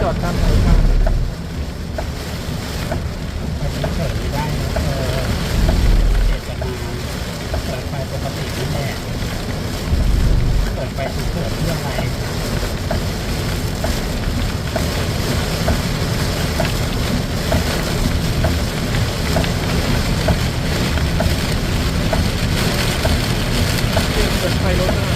จอดตามไหนมาเฉยๆได้นะเออเจตนาเปิดไฟปกตินี่แหลเปิดไฟฉุกเกิดเรื่องอะไรเปิดไฟรถนะ